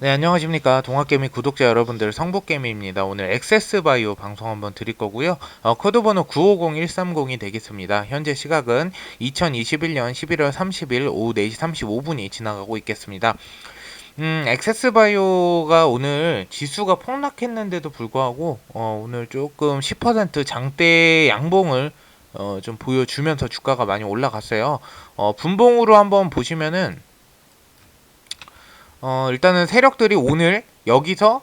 네, 안녕하십니까. 동학개미 구독자 여러분들, 성북개미입니다. 오늘 액세스바이오 방송 한번 드릴 거고요. 어, 코드번호 950130이 되겠습니다. 현재 시각은 2021년 11월 30일 오후 4시 35분이 지나가고 있겠습니다. 음, 액세스바이오가 오늘 지수가 폭락했는데도 불구하고, 어, 오늘 조금 10% 장대 양봉을 어, 좀 보여주면서 주가가 많이 올라갔어요. 어, 분봉으로 한번 보시면은, 어, 일단은 세력들이 오늘 여기서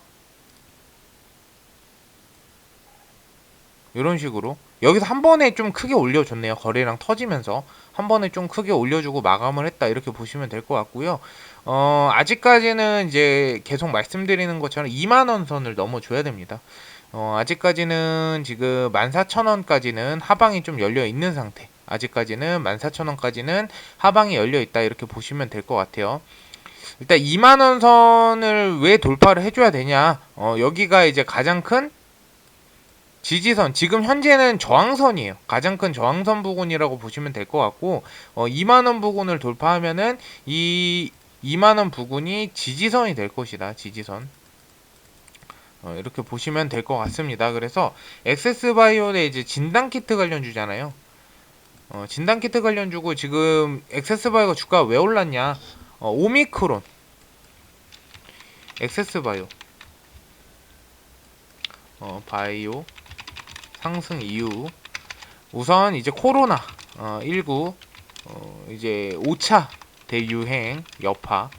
이런 식으로 여기서 한 번에 좀 크게 올려줬네요. 거래량 터지면서 한 번에 좀 크게 올려주고 마감을 했다 이렇게 보시면 될 것 같고요. 어, 아직까지는 이제 계속 말씀드리는 것처럼 2만 원 선을 넘어줘야 됩니다. 어, 아직까지는 지금 14,000원까지는 하방이 좀 열려 있는 상태. 아직까지는 14,000원까지는 하방이 열려 있다 이렇게 보시면 될 것 같아요. 일단 2만 원 선을 왜 돌파를 해줘야 되냐? 어, 여기가 이제 가장 큰 지지선 지금 현재는 저항선이에요. 가장 큰 저항선 부근이라고 보시면 될 것 같고 어, 2만 원 부근을 돌파하면은 이 2만 원 부근이 지지선이 될 것이다. 지지선. 어, 이렇게 보시면 될 것 같습니다. 그래서 엑세스바이오의 이제 진단 키트 관련 주잖아요. 어, 진단 키트 관련 주고 지금 엑세스바이오 주가가 왜 올랐냐? 어, 오미크론. 엑세스바이오. 어, 바이오. 상승 이후 우선 이제 코로나 어, 19 어, 이제 5차 대유행 여파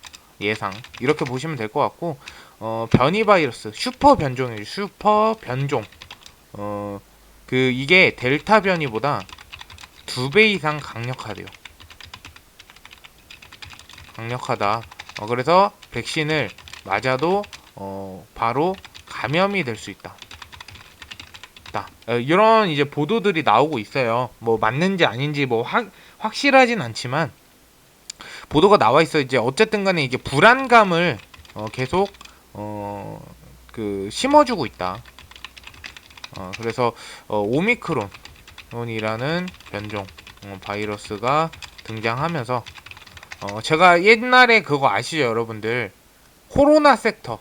예상 이렇게 보시면 될 것 같고 어, 변이 바이러스 슈퍼 변종이에요 슈퍼 변종. 어, 그 이게 델타 변이보다 두 배 이상 강력하대요 강력하다. 어, 그래서 백신을 맞아도 어, 바로 감염이 될 수 있다. 다. 어, 이런 이제 보도들이 나오고 있어요. 뭐 맞는지 아닌지 뭐 확, 확실하진 않지만 보도가 나와 있어 이제 어쨌든 간에 이게 불안감을 어, 계속 어, 그 심어주고 있다. 어, 그래서 어, 오미크론이라는 변종 어, 바이러스가 등장하면서 어, 제가 옛날에 그거 아시죠, 여러분들? 코로나 섹터,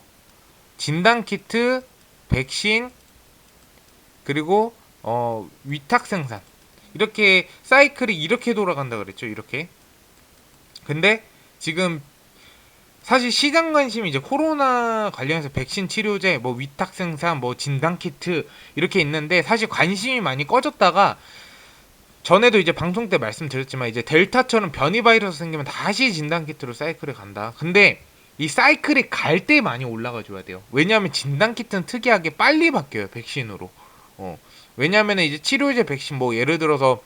진단키트, 백신, 그리고 어, 위탁 생산. 이렇게 사이클이 이렇게 돌아간다 그랬죠, 이렇게. 근데 지금 사실 시장 관심이 이제 코로나 관련해서 백신 치료제, 뭐 위탁 생산, 뭐 진단 키트 이렇게 있는데 사실 관심이 많이 꺼졌다가 전에도 이제 방송 때 말씀드렸지만 이제 델타처럼 변이 바이러스 생기면 다시 진단 키트로 사이클에 간다. 근데 이 사이클이 갈때 많이 올라가 줘야 돼요. 왜냐하면 진단 키트는 특이하게 빨리 바뀌어요 백신으로. 어. 왜냐하면 이제 치료제 백신 뭐 예를 들어서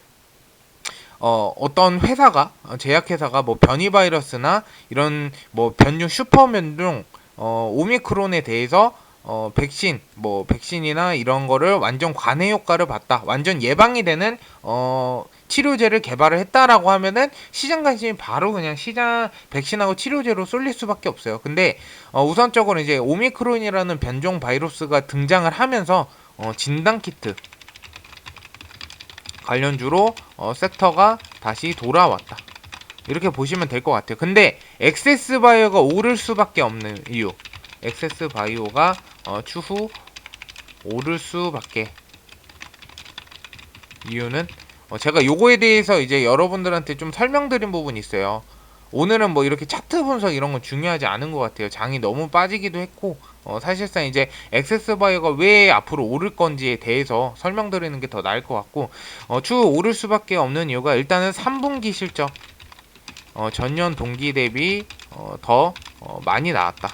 어, 어떤 회사가 어, 제약회사가 뭐 변이 바이러스나 이런 뭐 변종 슈퍼 변종 어, 오미크론에 대해서 어, 백신, 뭐, 백신이나 이런 거를 완전 관해 효과를 봤다. 완전 예방이 되는, 어, 치료제를 개발을 했다라고 하면은 시장 관심이 바로 그냥 시장 백신하고 치료제로 쏠릴 수밖에 없어요. 근데 어, 우선적으로 이제 오미크론이라는 변종 바이러스가 등장을 하면서 어, 진단 키트 관련주로 어, 섹터가 다시 돌아왔다. 이렇게 보시면 될 것 같아요. 근데 엑세스 바이오가 오를 수밖에 없는 이유. 엑세스 바이오가 어, 추후 오를 수밖에 이유는 어, 제가 요거에 대해서 이제 여러분들한테 좀 설명드린 부분이 있어요. 오늘은 뭐 이렇게 차트 분석 이런 건 중요하지 않은 것 같아요. 장이 너무 빠지기도 했고 어, 사실상 이제 액세스 바이오가 왜 앞으로 오를 건지에 대해서 설명드리는 게 더 나을 것 같고 어, 추후 오를 수밖에 없는 이유가 일단은 3분기 실적 어, 전년 동기 대비 어, 더 어, 많이 나왔다.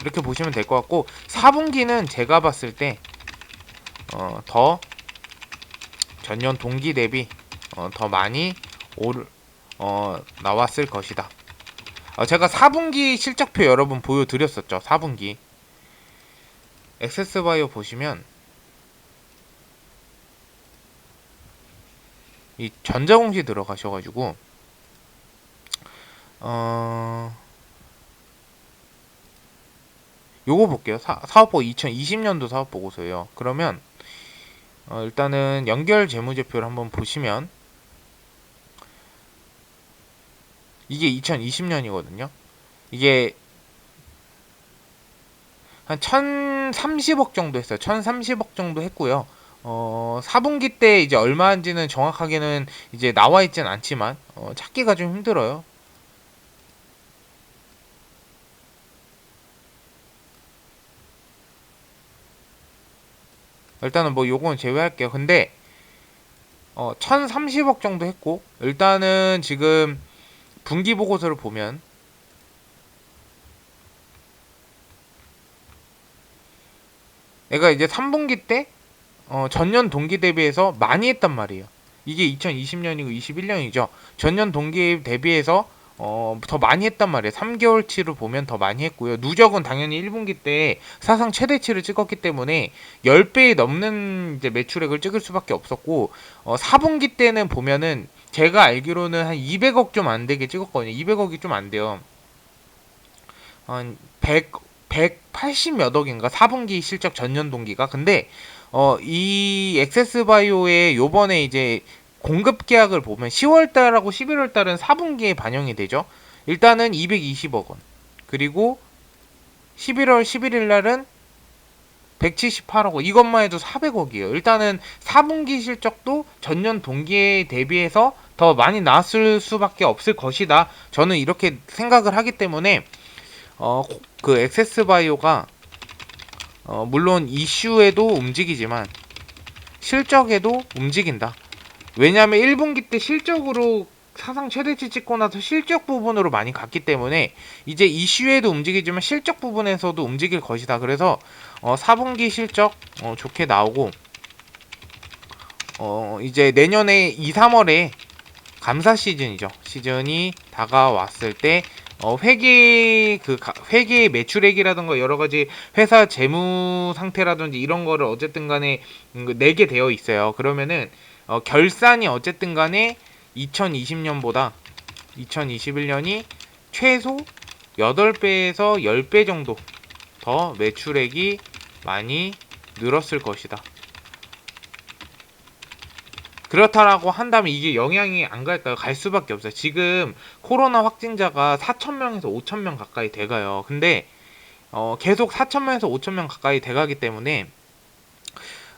이렇게 보시면 될 것 같고 4분기는 제가 봤을 때 어, 더 전년 동기 대비 어, 더 많이 올 어, 나왔을 것이다. 어, 제가 4분기 실적표 여러분 보여드렸었죠. 4분기 엑세스바이오 보시면 이 전자공시 들어가셔가지고 어 요거 볼게요. 사, 사업보 2020년도 사업 보고서예요. 그러면 어, 일단은 연결 재무제표를 한번 보시면 이게 2020년이거든요. 이게 한 1030억 정도 했어요. 1030억 정도 했고요. 어, 4분기 때 이제 얼마인지는 정확하게는 이제 나와 있진 않지만 어, 찾기가 좀 힘들어요. 일단은 뭐 요건 제외할게요. 근데 어, 1030억 정도 했고 일단은 지금 분기 보고서를 보면 내가 이제 3분기 때 어, 전년 동기 대비해서 많이 했단 말이에요. 이게 2020년이고 21년이죠. 전년 동기 대비해서 어, 더 많이 했단 말이에요. 3개월치로 보면 더 많이 했고요. 누적은 당연히 1분기 때 사상 최대치를 찍었기 때문에 10배에 넘는 이제 매출액을 찍을 수밖에 없었고 어, 4분기 때는 보면은 제가 알기로는 한 200억 좀 안 되게 찍었거든요. 200억이 좀 안 돼요. 한 100, 180몇 억인가 4분기 실적 전년 동기가 근데 어 이 엑세스바이오의 요번에 이제 공급 계약을 보면 10월 달하고 11월 달은 4분기에 반영이 되죠. 일단은 220억 원. 그리고 11월 11일 날은 178억 원. 이것만 해도 400억이에요. 일단은 4분기 실적도 전년 동기에 대비해서 더 많이 나왔을 수밖에 없을 것이다. 저는 이렇게 생각을 하기 때문에 어, 그 엑세스 바이오가 어, 물론 이슈에도 움직이지만 실적에도 움직인다. 왜냐하면 1분기 때 실적으로 사상 최대치 찍고 나서 실적 부분으로 많이 갔기 때문에 이제 이슈에도 움직이지만 실적 부분에서도 움직일 것이다. 그래서 어, 4분기 실적 어, 좋게 나오고 어, 이제 내년에 2, 3월에 감사 시즌이죠. 시즌이 다가왔을 때 어, 회계 그 가- 회계 매출액이라든가 여러 가지 회사 재무 상태라든지 이런 거를 어쨌든 간에 음, 그 내게 되어 있어요. 그러면은 어, 결산이 어쨌든 간에 2020년보다 2021년이 최소 8배에서 10배 정도 더 매출액이 많이 늘었을 것이다. 그렇다라고 한다면 이게 영향이 안 갈까요? 갈 수밖에 없어요. 지금 코로나 확진자가 4,000명에서 5,000명 가까이 돼가요. 근데 어, 계속 4,000명에서 5,000명 가까이 돼가기 때문에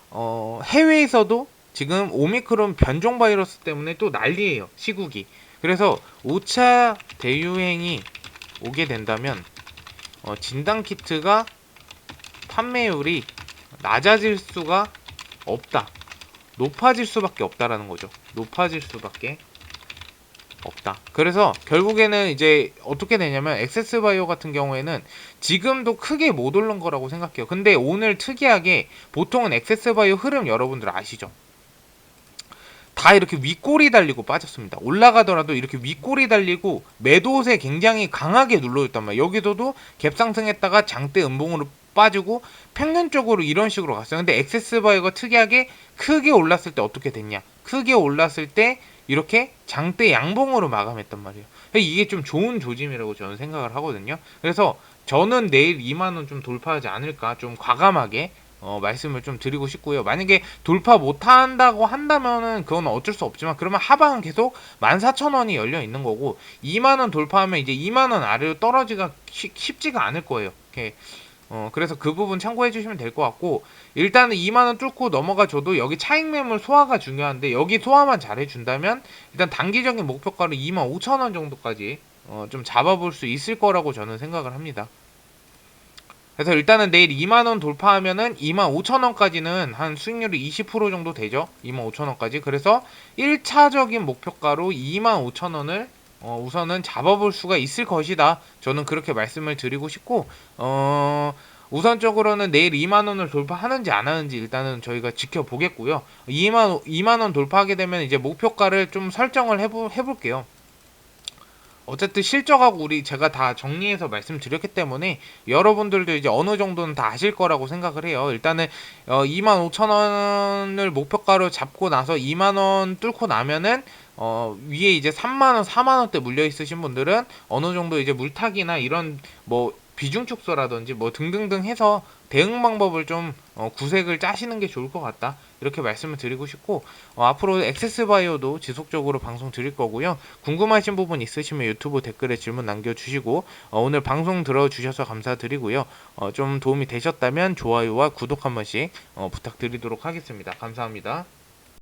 어, 해외에서도 지금 오미크론 변종 바이러스 때문에 또 난리예요. 시국이. 그래서 5차 대유행이 오게 된다면 어, 진단 키트가 판매율이 낮아질 수가 없다. 높아질 수밖에 없다라는 거죠. 높아질 수밖에 없다. 그래서 결국에는 이제 어떻게 되냐면 엑세스 바이오 같은 경우에는 지금도 크게 못 오른 거라고 생각해요. 근데 오늘 특이하게 보통은 엑세스 바이오 흐름 여러분들 아시죠? 다 이렇게 윗골이 달리고 빠졌습니다. 올라가더라도 이렇게 윗골이 달리고 매도세 굉장히 강하게 눌러줬단 말이에요. 여기서도 갭상승했다가 장대 음봉으로 빠지고 평균적으로 이런 식으로 갔어요. 근데 엑세스바이오가 특이하게 크게 올랐을 때 어떻게 됐냐? 크게 올랐을 때 이렇게 장대 양봉으로 마감했단 말이에요. 이게 좀 좋은 조짐이라고 저는 생각을 하거든요. 그래서 저는 내일 2만 원 좀 돌파하지 않을까 좀 과감하게 어, 말씀을 좀 드리고 싶고요. 만약에 돌파 못 한다고 한다면은 그건 어쩔 수 없지만 그러면 하방은 계속 14,000원이 열려 있는 거고 2만 원 돌파하면 이제 2만 원 아래로 떨어지기가 쉬- 쉽지가 않을 거예요. 이렇게 어, 그래서 그 부분 참고해 주시면 될 것 같고, 일단은 2만원 뚫고 넘어가 줘도 여기 차익 매물 소화가 중요한데, 여기 소화만 잘 해 준다면, 일단 단기적인 목표가로 2만 5천원 정도까지, 어, 좀 잡아볼 수 있을 거라고 저는 생각을 합니다. 그래서 일단은 내일 2만원 돌파하면은 2만 5천원까지는 한 수익률이 20% 정도 되죠. 2만 5천원까지. 그래서 1차적인 목표가로 2만 5천원을 어, 우선은 잡아볼 수가 있을 것이다. 저는 그렇게 말씀을 드리고 싶고, 어, 우선적으로는 내일 2만 원을 돌파하는지 안 하는지 일단은 저희가 지켜보겠고요. 2만 2만 원 돌파하게 되면 이제 목표가를 좀 설정을 해보, 해볼게요. 어쨌든 실적하고 우리 제가 다 정리해서 말씀드렸기 때문에 여러분들도 이제 어느 정도는 다 아실 거라고 생각을 해요. 일단은 어, 2만 5천 원을 목표가로 잡고 나서 2만 원 뚫고 나면은 어, 위에 이제 3만 원, 4만 원대 물려 있으신 분들은 어느 정도 이제 물타기나 이런 뭐 비중 축소라든지 뭐 등등등 해서 대응 방법을 좀 어, 구색을 짜시는 게 좋을 것 같다. 이렇게 말씀을 드리고 싶고 어, 앞으로 액세스바이오도 지속적으로 방송 드릴 거고요. 궁금하신 부분 있으시면 유튜브 댓글에 질문 남겨주시고 어, 오늘 방송 들어주셔서 감사드리고요. 어, 좀 도움이 되셨다면 좋아요와 구독 한 번씩 어, 부탁드리도록 하겠습니다. 감사합니다.